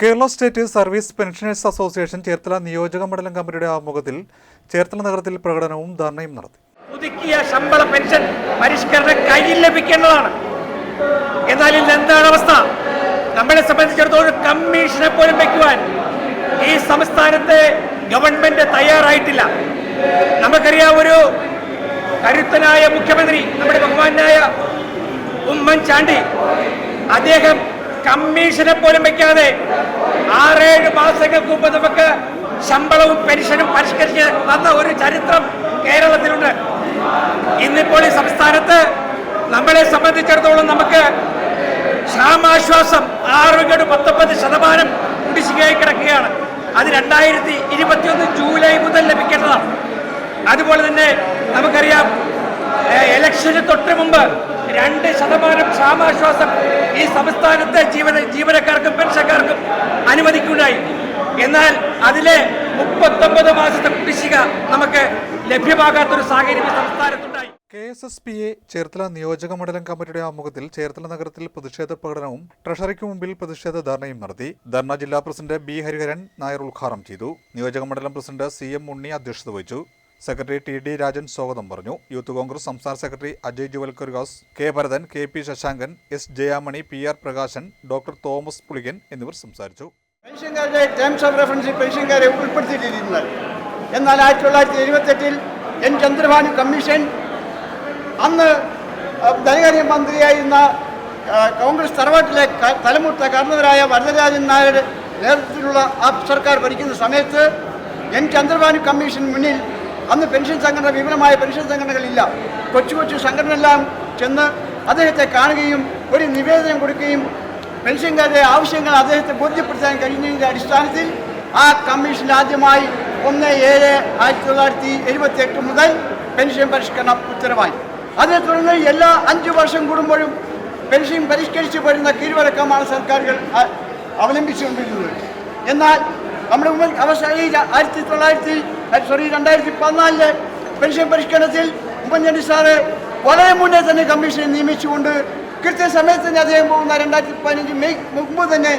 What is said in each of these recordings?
Kerala state service pensioners association Cherthala നിയോജക മണ്ഡലം കമ്മിറ്റിയുടെ ആമുഖത്തിൽ ചേർത്തല നഗരത്തിൽ പ്രകടനവും ധർണയും നടത്തി. പുതുക്കിയ ശമ്പള പെൻഷൻ പരിഷ്കരണം കയ്യിൽ ലഭിക്കേണ്ടതാണ്. എന്നാൽ ഇന്ന് എന്താണ് അവസ്ഥ? നമ്മളെ സംബന്ധിച്ചിടത്തോളം കമ്മീഷനെ പോലും വയ്ക്കുവാൻ ഈ സംസ്ഥാനത്തെ ഗവൺമെന്റ് തയ്യാറായിട്ടില്ല. നമുക്കറിയാം ഒരു കരുത്തനായ മുഖ്യമന്ത്രി നമ്മുടെ ബഹുമാനായ ഉമ്മൻചാണ്ടി അദ്ദേഹം കമ്മീഷനെ പോലും വയ്ക്കാതെ ആറേഴ് മാസങ്ങൾക്ക് മുമ്പ് നമുക്ക് ശമ്പളവും പെൻഷനും പരിഷ്കരിച്ച് തന്ന ഒരു ചരിത്രം കേരളത്തിലുണ്ട്. ഇന്നിപ്പോൾ ഈ സംസ്ഥാനത്ത് നമ്മളെ സംബന്ധിച്ചിടത്തോളം നമുക്ക് ക്ഷാമാശ്വാസം ആറ് ഗഡ് പത്തൊമ്പത് ശതമാനം കുടിശ്ശികയായി കിടക്കുകയാണ്. അത് രണ്ടായിരത്തി ഇരുപത്തിയൊന്ന് ജൂലൈ മുതൽ ലഭിക്കേണ്ടതാണ്. അതുപോലെ തന്നെ നമുക്കറിയാം എലക്ഷന് തൊട്ട് മുമ്പ് രണ്ട് ശതമാനം ക്ഷാമാശ്വാസം ഈ സംസ്ഥാനത്തെ ജീവന ജീവനക്കാർക്കും പെൻഷൻകാർക്കും അനുവദിക്കുണ്ടായി. എന്നാൽ അതിലെ മുപ്പത്തൊമ്പത് മാസത്തെ കുടിശ്ശിക നമുക്ക് ലഭ്യമാകാത്തൊരു സാഹചര്യം സംസ്ഥാനത്തുണ്ടായി. K S S P A Cherthala നിയോജക മണ്ഡലം കമ്മിറ്റിയുടെ ആമുഖത്തിൽ ചേർത്തല നഗരത്തിൽ പ്രതിഷേധ പ്രകടനവും ട്രഷറിക്ക് മുമ്പിൽ പ്രതിഷേധ ധർണയും നടത്തി. ധർണ ജില്ലാ പ്രസിഡന്റ് ബി ഹരിഹരൻ നായർ ഉദ്ഘാടനം ചെയ്തു. നിയോജക മണ്ഡലം പ്രസിഡന്റ് സി എം ഉണ്ണി അധ്യക്ഷത വഹിച്ചു. സെക്രട്ടറി ടി ഡി രാജൻ സ്വാഗതം പറഞ്ഞു. യൂത്ത് കോൺഗ്രസ് സംസ്ഥാന secretary Ajay ജുവൽക്കർഗാസ് K Bharathan K P Shashankan S Jayamani P R Prakashan doctor Thomas Pulikan എന്നിവർ സംസാരിച്ചു. പെൻഷൻകാരുടെ ടേംസ് ഓഫ് റെഫറൻസിൽ പെൻഷൻകാരെ ഉൾപ്പെടുത്തിയിട്ടിരുന്നത് എന്നാൽ ആയിരത്തി തൊള്ളായിരത്തി എഴുപത്തെട്ടിൽ എൻ ചന്ദ്രഭാനു കമ്മീഷൻ അന്ന് ധനകാര്യ മന്ത്രിയായിരുന്ന കോൺഗ്രസ് തറവാട്ടിലെ തലമുത്ത കർണവരായ വരദരാജൻ നായരുടെ നേതൃത്വത്തിലുള്ള ആ സർക്കാർ ഭരിക്കുന്ന സമയത്ത് എൻ ചന്ദ്രഭാനു കമ്മീഷൻ മുന്നിൽ അന്ന് പെൻഷൻ സംഘടന വിപുലമായ പെൻഷൻ സംഘടനകളില്ല. കൊച്ചു കൊച്ചു സംഘടനയെല്ലാം ചെന്ന് അദ്ദേഹത്തെ കാണുകയും ഒരു നിവേദനം കൊടുക്കുകയും പെൻഷൻകാരുടെ ആവശ്യങ്ങൾ അദ്ദേഹത്തെ ബോധ്യപ്പെടുത്താൻ കഴിഞ്ഞതിന്റെ അടിസ്ഥാനത്തിൽ ആ കമ്മീഷൻ ആദ്യമായി ഒന്ന് ഏഴ് ആയിരത്തി തൊള്ളായിരത്തി എഴുപത്തി എട്ട് മുതൽ പെൻഷൻ പരിഷ്കരണം ഉത്തരവായി. അതേ തുടർന്ന് എല്ലാ അഞ്ചു വർഷം കൂടുമ്പോഴും പെൻഷൻ പരിഷ്കരിച്ച് വരുന്ന കീഴ്വഴക്കമാണ് സർക്കാരുകൾ അവലംബിച്ചുകൊണ്ടിരുന്നത്. എന്നാൽ നമ്മുടെ മുമ്പിൽ അവസാന ആയിരത്തി തൊള്ളായിരത്തി സോറി രണ്ടായിരത്തി പതിനാലിലെ പെൻഷൻ പരിഷ്കരണത്തിൽ ഉമ്മൻചാണ്ടി സാറ് വളരെ മുന്നേ തന്നെ കമ്മീഷനെ നിയമിച്ചുകൊണ്ട് കൃത്യസമയത്ത് തന്നെ അദ്ദേഹം പോകുന്ന രണ്ടായിരത്തി പതിനഞ്ച് മെയ് മുമ്പ് തന്നെ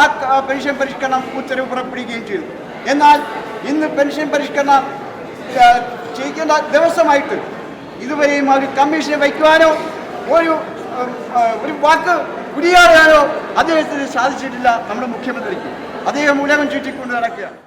ആ പെൻഷൻ പരിഷ്കരണം ഉത്തരവ് പുറപ്പെടുകയും ചെയ്തു. എന്നാൽ ഇന്ന് പെൻഷൻ പരിഷ്കരണം ചെയ്യിക്കേണ്ട ദിവസമായിട്ട് ഇതുവരെയും അവർ കമ്മീഷനെ വയ്ക്കുവാനോ ഒരു ഒരു വാക്ക് കുടിയാറാനോ അദ്ദേഹത്തിന് സാധിച്ചിട്ടില്ല നമ്മുടെ മുഖ്യമന്ത്രിക്ക്. അദ്ദേഹം ഉലകം ചുറ്റിക്കൊണ്ട് നടക്കുകയാണ്.